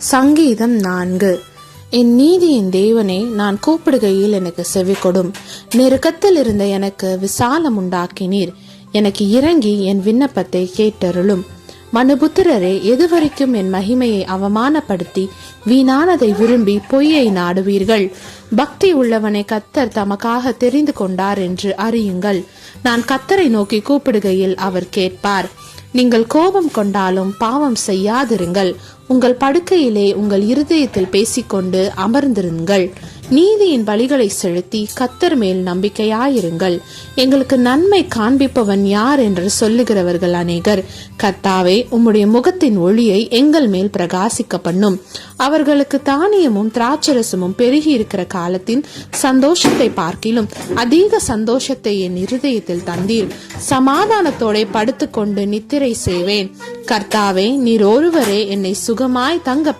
சங்கீதம் நான்கு. என் நீதியின் தேவனே நான் கூப்பிடுகையில் எனக்கு செவி கொடும் நெருக்கத்தில் இருந்த எனக்கு விசாலம் உண்டாக்கினீர் எனக்கு இறங்கி என் விண்ணப்பத்தை கேட்டருளும். மனுபுத்திரரே எதுவரைக்கும் என் மகிமையை அவமானப்படுத்தி வீணானதை விரும்பி பொய்யை நாடுவீர்கள். பக்தி உள்ளவனை கத்தர் தமக்காக தெரிந்து கொண்டார் என்று அறியுங்கள். நான் கத்தரை நோக்கி கூப்பிடுகையில் அவர் கேட்பார். நீங்கள் கோபம் கொண்டாலும் பாவம் செய்யாதிருங்கள். உங்கள் படுக்கையிலே உங்கள் இருதயத்தில் பேசிக்கொண்டு அமர்ந்திருங்கள். நீதியின் பலிகளை செலுத்தி கத்தர் மேல் நம்பிக்கையாயிருங்கள். எங்களுக்கு நன்மை காண்பிப்பவன் யார் என்று சொல்லுகிறவர்கள் அநேகர். கர்த்தாவே உம்முடைய முகத்தின் ஒளியை எங்கள் மேல் பிரகாசிக்க பண்ணும் அவர்களுக்கு தானியமும் திராட்சரசமும் பெருகி இருக்கிற காலத்தின் சந்தோஷத்தை பார்க்கிலும் அதிக சந்தோஷத்தை என் இருதயத்தில் தந்தீர். சமாதானத்தோட படுத்துக்கொண்டு நித்திரை செய்வேன். கர்த்தாவே நீர் ஒருவரே என்னை சுகமாய் தங்க